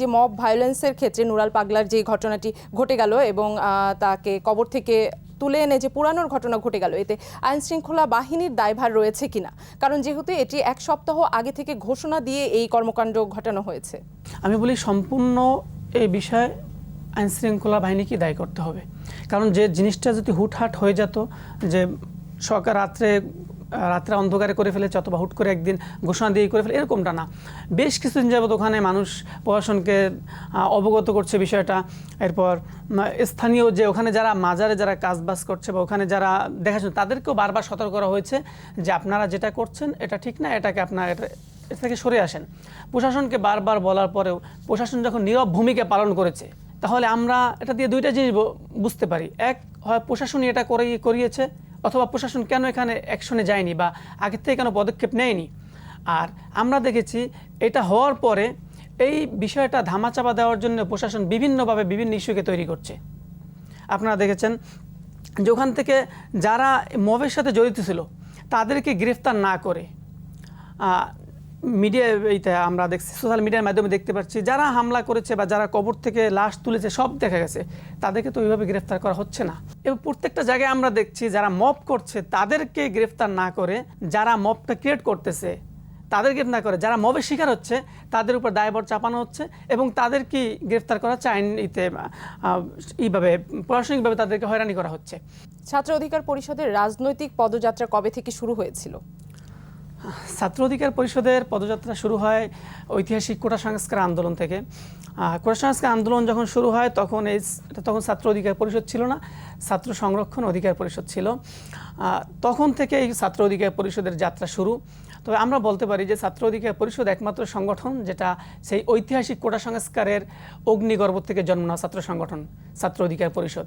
যে মব ভায়োলেন্সের ক্ষেত্রে নুরাল পাগলার যে ঘটনাটি ঘটে গেল এবং তাকে কবর থেকে তুলে এনে যে পুরানোর ঘটনা ঘটে গেল, এতে আইন শৃঙ্খলা বাহিনীর দায়ভার রয়েছে কিনা? কারণ যেহেতু এটি এক সপ্তাহ আগে থেকে ঘোষণা দিয়ে এই কর্মকাণ্ড ঘটানো হয়েছে। আমি বলি সম্পূর্ণ এই বিষয়ে আইন শৃঙ্খলা বাহিনীকে দায়ী করতে হবে। কারণ যে জিনিসটা যদি হুটহাট হয়ে যেত, যে সরকার রাত্রে রাত্রে অন্ধকারে করে ফেলেছে অথবা হুট করে একদিন ঘোষণা দিয়ে করে ফেলে, এরকমটা না। বেশ কিছুদিন যাবত ওখানে মানুষ প্রশাসনকে অবগত করছে বিষয়টা। এরপর স্থানীয় যে ওখানে যারা মাজারে যারা কাজবাজ করছে বা ওখানে যারা দেখাশোনা তাদেরকেও বারবার সতর্ক করা হয়েছে যে আপনারা যেটা করছেন এটা ঠিক না, এটাকে আপনার, এটা থেকে সরে আসেন। প্রশাসনকে বারবার বলার পরেও, প্রশাসন যখন নীরব ভূমিকা পালন করেছে, তাহলে আমরা এটা দিয়ে দুইটা জিনিস বুঝতে পারি। এক, হয় প্রশাসনই এটা করে করিয়েছে অথবা প্রশাসন কেন এখানে অ্যাকশনে যায়নি বা আগের থেকে কেন পদক্ষেপ নেয়নি? আর আমরা দেখেছি এটা হওয়ার পরে এই বিষয়টা ধামাচাপা দেওয়ার জন্য প্রশাসন বিভিন্নভাবে বিভিন্ন ইস্যুকে তৈরি করছে। আপনারা দেখেছেন যে ওখান থেকে যারা মবের সাথে জড়িত ছিল, তাদেরকে গ্রেফতার না করে মিডিয়া আমরা দেখছি সোশ্যাল মিডিয়ার মাধ্যমে দেখতে পাচ্ছি, যারা হামলা করেছে বা যারা কবর থেকে লাশ তুলেছে, সব দেখা গেছে। তাদেরকে তো ওইভাবে গ্রেফতার করা হচ্ছে না। এবং প্রত্যেকটা জায়গায় আমরা দেখছি যারা মব করছে, তাদেরকে গ্রেফতার না করে যারা মপটা ক্রিয়েট করতেছে, তাদের গ্রেফতার করে, যারা মবের শিকার হচ্ছে, তাদের উপর দায়বর চাপানো হচ্ছে এবং তাদেরকে গ্রেফতার করা চাইনিতে এইভাবে প্রশাসনিকভাবে তাদেরকে হয়রানি করা হচ্ছে। ছাত্র অধিকার পরিষদের রাজনৈতিক পদযাত্রা কবে থেকে শুরু হয়েছিল? ছাত্র অধিকার পরিষদের পদযাত্রা শুরু হয় ঐতিহাসিক কোটা সংস্কার আন্দোলন থেকে। কোটা সংস্কার আন্দোলন যখন শুরু হয়, তখন এই তখন ছাত্র অধিকার পরিষদ ছিল না, ছাত্র সংরক্ষণ অধিকার পরিষদ ছিল। তখন থেকে এই ছাত্র অধিকার পরিষদের যাত্রা শুরু। তবে আমরা বলতে পারি যে ছাত্র অধিকার পরিষদ একমাত্র সংগঠন যেটা সেই ঐতিহাসিক কোটা সংস্কারের অগ্নিগর্ভ থেকে জন্ম নেওয়া ছাত্র সংগঠন, ছাত্র অধিকার পরিষদ।